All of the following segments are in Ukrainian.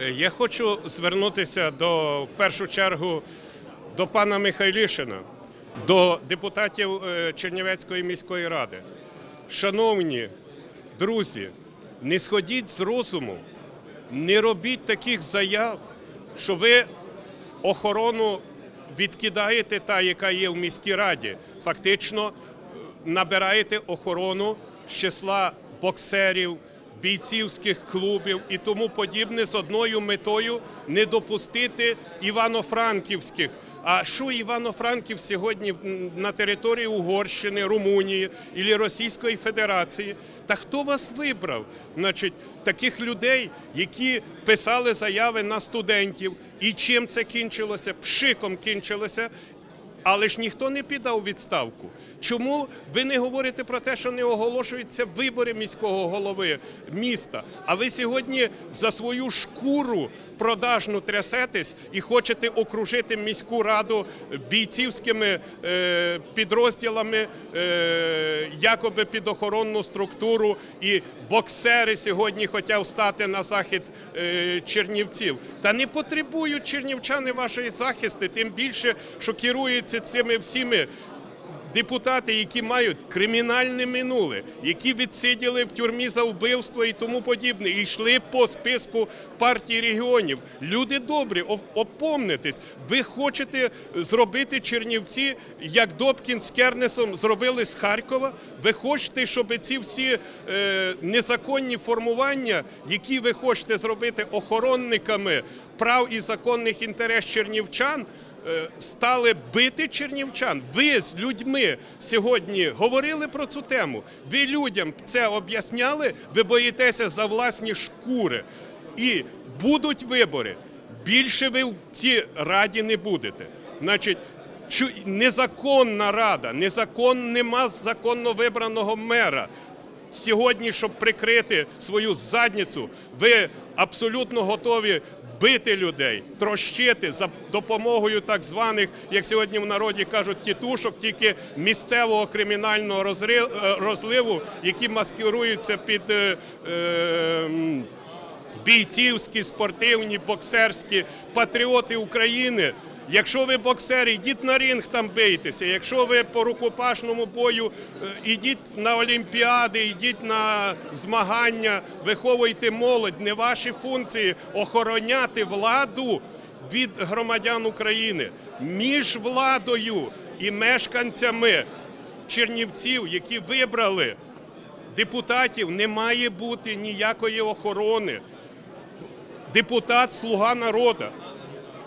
Е, Я хочу звернутися до в першу чергу до пана Михайлішина, до депутатів е, Чернівецької міської ради. Шановні друзі, не сходіть з розуму, не робіть таких заяв, що ви охорону відкидаєте та, яка є в міській раді. Фактично е, набираєте охорону з числа боксерів, бійцівських клубів і тому подібне з одною метою не допустити івано-франківських. А що Івано-Франків сьогодні на території Угорщини, Румунії і Російської Федерації? Та хто вас вибрав? Значить, таких людей, які писали заяви на студентів, і чим це кінчилося? Пшиком кінчилося. Але ж ніхто не підав у відставку. Чому ви не говорите про те, що не оголошуються вибори міського голови міста? А ви сьогодні за свою шкуру продажну трясетесь і хочете окружити міську раду бійцівськими е, підрозділами, е, якоби під охоронну структуру, і боксери сьогодні хотів стати на захід е, чернівців. Та не потребують чернівчани вашої захисти, тим більше, що керуються цими всіми депутати, які мають кримінальне минуле, які відсиділи в тюрмі за вбивство і тому подібне, і йшли по списку партії регіонів. Люди добрі, оп- опомнитесь. Ви хочете зробити Чернівці, як Добкін з Кернесом зробили з Харкова. Ви хочете, щоб ці всі е, незаконні формування, які ви хочете зробити охоронниками прав і законних інтересів чернівчан. Е, Стали бити чернівчан. Ви з людьми сьогодні говорили про цю тему. Ви людям це об'ясняли. Ви боїтеся за власні шкури. І будуть вибори. Більше ви в цій раді не будете. Значить, незаконна рада, незакон, нема законно вибраного мера. Сьогодні, щоб прикрити свою задницю, ви абсолютно готові бити людей, трощити за допомогою так званих, як сьогодні в народі кажуть, тітушок, тільки місцевого кримінального е, розливу, які маскируються під. е, е, м, бійцівські, спортивні, боксерські, патріоти України. Якщо ви боксери, йдіть на ринг там бийтеся. Якщо ви по рукопашному бою, е, йдіть на олімпіади, йдіть на змагання, виховуйте молодь. Не ваші функції охороняти владу від громадян України між владою і мешканцями Чернівців, які вибрали депутатів, не має бути ніякої охорони депутат Слуга народу.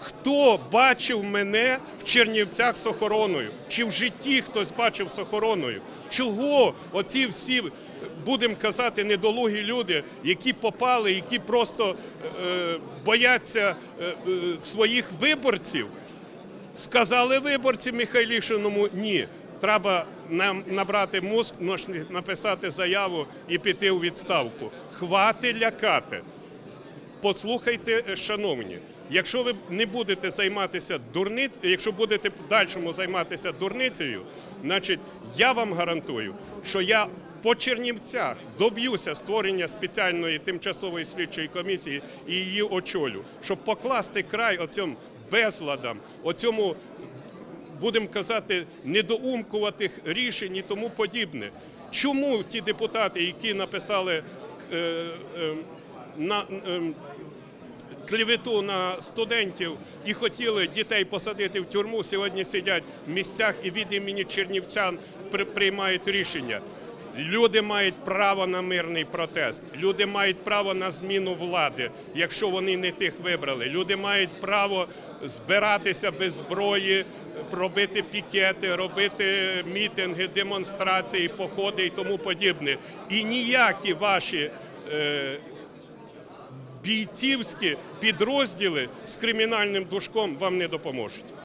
Хто бачив мене в Чернівцях з охороною? Чи в житті хтось бачив з охороною? Чого оці всі, будемо казати, недолугі люди, які попали, які просто е, бояться е, е, своїх виборців, сказали виборці Михайлішиному ні. Треба нам набрати мозк, написати заяву і піти у відставку. Хвати лякати. Послухайте, е, шановні, якщо ви не будете займатися дурниць, якщо будете в дальшому займатися дурницею, значить я вам гарантую, що я по Чернівцях доб'юся створення спеціальної тимчасової слідчої комісії і її очолю, щоб покласти край оцим безладам, оцьому будемо казати, недоумкуватих рішень і тому подібне. Чому ті депутати, які написали е, е, на е, клевету на студентів і хотіли дітей посадити в тюрму, сьогодні сидять в місцях і від імені чернівцян при- приймають рішення. Люди мають право на мирний протест. Люди мають право на зміну влади, якщо вони не тих вибрали. Люди мають право збиратися без зброї, робити пікети, робити мітинги, демонстрації, походи і тому подібне. І ніякі ваші е, бійцівські підрозділи з кримінальним душком вам не допоможуть.